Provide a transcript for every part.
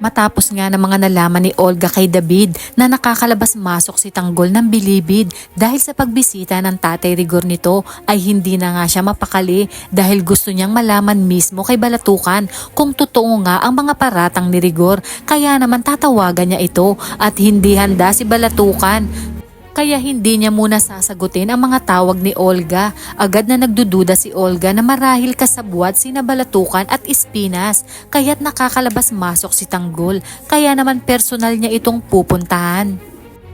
Matapos nga ng mga nalaman ni Olga kay David na nakakalabas-masok si Tanggol ng bilibid dahil sa pagbisita ng tatay rigor nito ay hindi na nga siya mapakali dahil gusto niyang malaman mismo kay Balatukan kung totoo nga ang mga paratang ni Rigor. Kaya naman tatawagan niya ito at hindi handa si Balatukan kaya hindi niya muna sasagutin ang mga tawag ni Olga. Agad na nagdududa si Olga na marahil kasabwat sina Balatukan at Espinas kaya't nakakalabas-masok si Tanggol kaya naman personal niya itong pupuntahan.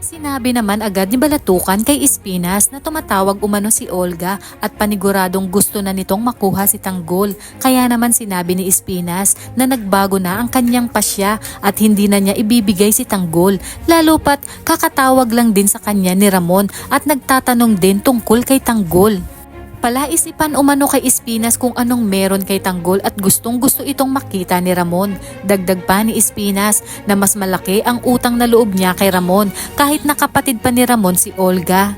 Sinabi naman agad ni Balatukan kay Espinas na tumatawag umano si Olga at paniguradong gusto na nitong makuha si Tanggol. Kaya naman sinabi ni Espinas na nagbago na ang kanyang pasya at hindi na niya ibibigay si Tanggol. Lalo pat kakatawag lang din sa kanya ni Ramon at nagtatanong din tungkol kay Tanggol. Palaisipan umano kay Espinas kung anong meron kay Tanggol at gustong gusto itong makita ni Ramon. Dagdag pa ni Espinas na mas malaki ang utang na loob niya kay Ramon kahit nakapatid pa ni Ramon si Olga.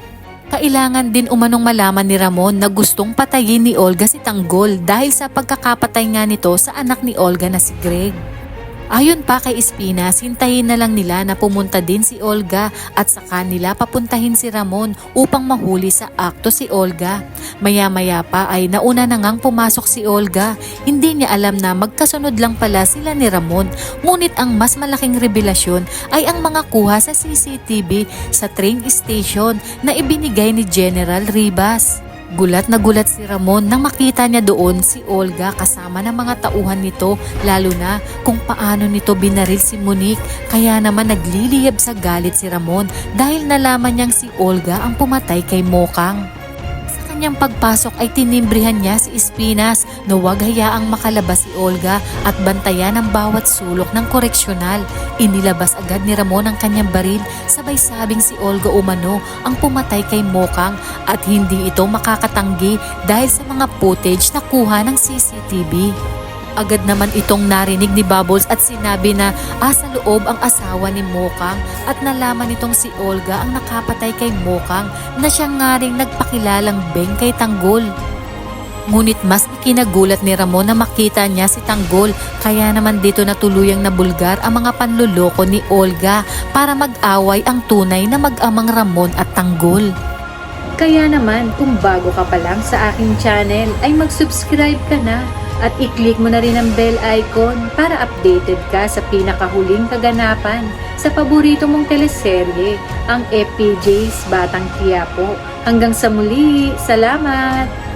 Kailangan din umanong malaman ni Ramon na gustong patayin ni Olga si Tanggol dahil sa pagkakapatay nga nito sa anak ni Olga na si Greg. Ayon pa kay Espinas, hintayin na lang nila na pumunta din si Olga at sa kanila papuntahin si Ramon upang mahuli sa akto si Olga. Maya-maya pa ay nauna na ngang pumasok si Olga. Hindi niya alam na magkasunod lang pala sila ni Ramon. Ngunit ang mas malaking revelasyon ay ang mga kuha sa CCTV sa train station na ibinigay ni General Ribas. Gulat na gulat si Ramon nang makita niya doon si Olga kasama ng mga tauhan nito lalo na kung paano nito binaril si Monique kaya naman nagliliyab sa galit si Ramon dahil nalaman niyang si Olga ang pumatay kay Mokang. Kanyang pagpasok ay tinimbrihan niya si Espinas na huwag hayaang makalabas si Olga at bantayan ang bawat sulok ng koreksyonal. Inilabas agad ni Ramon ang kanyang baril sabay sabing si Olga umano ang pumatay kay Mokang at hindi ito makakatanggi dahil sa mga footage na kuha ng CCTV. Agad naman itong narinig ni Bubbles at sinabi na asa loob ang asawa ni Mokang at nalaman nitong si Olga ang nakapatay kay Mokang na siya nga ring nagpakilalang beng kay Tanggol. Ngunit mas ikinagulat ni Ramon na makita niya si Tanggol kaya naman dito na tuluyang nabulgar ang mga panluloko ni Olga para mag-away ang tunay na mag-amang Ramon at Tanggol. Kaya naman, kung bago ka pa lang sa aking channel, ay mag-subscribe ka na at i-click mo na rin ang bell icon para updated ka sa pinakahuling kaganapan sa paborito mong teleserye, ang FPJ's Batang Quiapo. Hanggang sa muli, salamat!